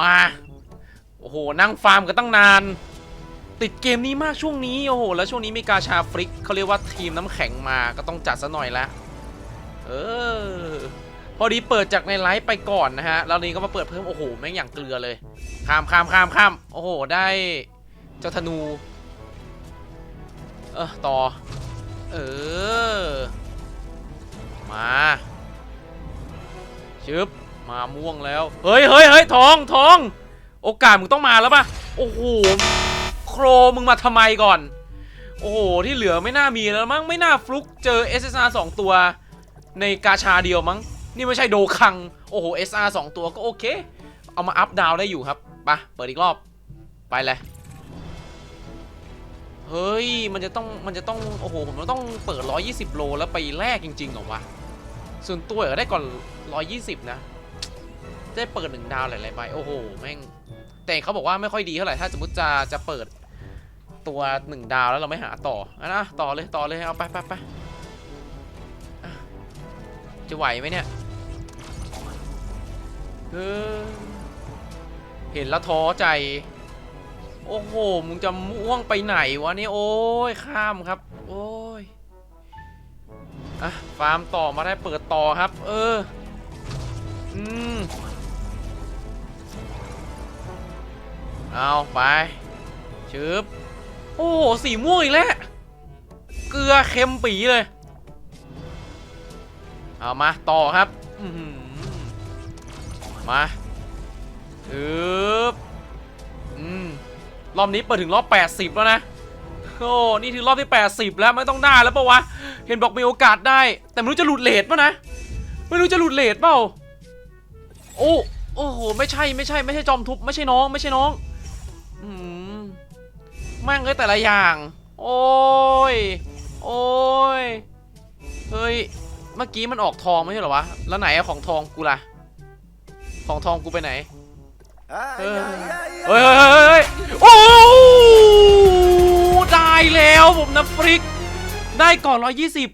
มา โอ้โห นั่งฟาร์มกันตั้งนาน ติดเกมนี้มากช่วงนี้ โอ้โห แล้วช่วงนี้มีกาชาฟลิกเขาเรียกว่าทีมน้ำแข็งมาก็ต้องจัดซะหน่อยละเออ พอดีเปิดจากในไลฟ์ไปก่อนนะฮะ แล้วนี้ก็มาเปิดเพิ่ม โอ้โห แม่งอย่างเกลือเลย ข้ามข้ามข้ามข้ามโอ้โห ได้เจ้าธนู เออต่อ เออ มาชึบ มาม่วงแล้ว เฮ้ยเฮ้ยเฮ้ยทองทอง โอกาสมึงต้องมาแล้วป่ะ โอ้โห โครมึงมาทำไมก่อน โอ้โห ที่เหลือไม่น่ามีแล้วมั้ง ไม่น่าฟลุกเจอ SSR 2 ตัว ในกาชาเดียวมั้ง นี่ไม่ใช่โดคัง โอ้โห SR 2 ตัวก็โอเค เอามาอัพดาวได้อยู่ครับปะเปิดอีกรอบ ไปเลย เฮ้ย มันจะต้อง มันจะต้อง โอ้โห ผมต้องเปิด 120 โลแล้วไปแลกจริงๆเหรอวะ ส่วนตัวก็ได้ก่อน 120 นะ ได้เปิดหนึ่งดาวหลายๆใบโอ้โหแม่งแต่เขาบอกว่าไม่ค่อยดีเท่าไหร่ถ้าสมมติจะจะเปิดตัวหนึ่งดาวแล้วเราไม่หาต่ออะนะต่อเลยต่อเลยเอาไปไปไปจะไหวไหมเนี่ยเออเห็นแล้วท้อใจโอ้โห มึงจะม่วงไปไหนวะนี่โอ้ยข้ามครับ โอ้ยอะฟาร์มต่อมาได้เปิดต่อครับ เออ อืม เอาไปชึบโอ้โหสีม่วงอีกแล้ว เกลือเค็มปีเลย เอามาต่อครับมาอึบอืมรอบนี้เปิดถึงรอบ 80 แล้วนะ โอ้ นี่ถึงรอบที่ 80 แล้วไม่ต้องได้แล้วปะวะ เห็นบอกมีโอกาสได้ แต่ไม่รู้จะหลุดเลทปะนะ ไม่รู้จะหลุดเลทเปล่า โอ้ โอ้โห ไม่ใช่ ไม่ใช่ ไม่ใช่จอมทุบ ไม่ใช่น้อง ไม่ใช่น้อง อืมแม่งเลยแต่ละอย่าง โอ้ย โอ้ย เฮ้ย เมื่อกี้มันออกทองไม่ใช่เหรอวะ แล้วไหนอะของทองกูล่ะ ของทองกูไปไหน เฮ้ยเฮ้ยเฮ้ยเฮ้ยโอ้ได้แล้วผมนะฟริก ได้ก่อน120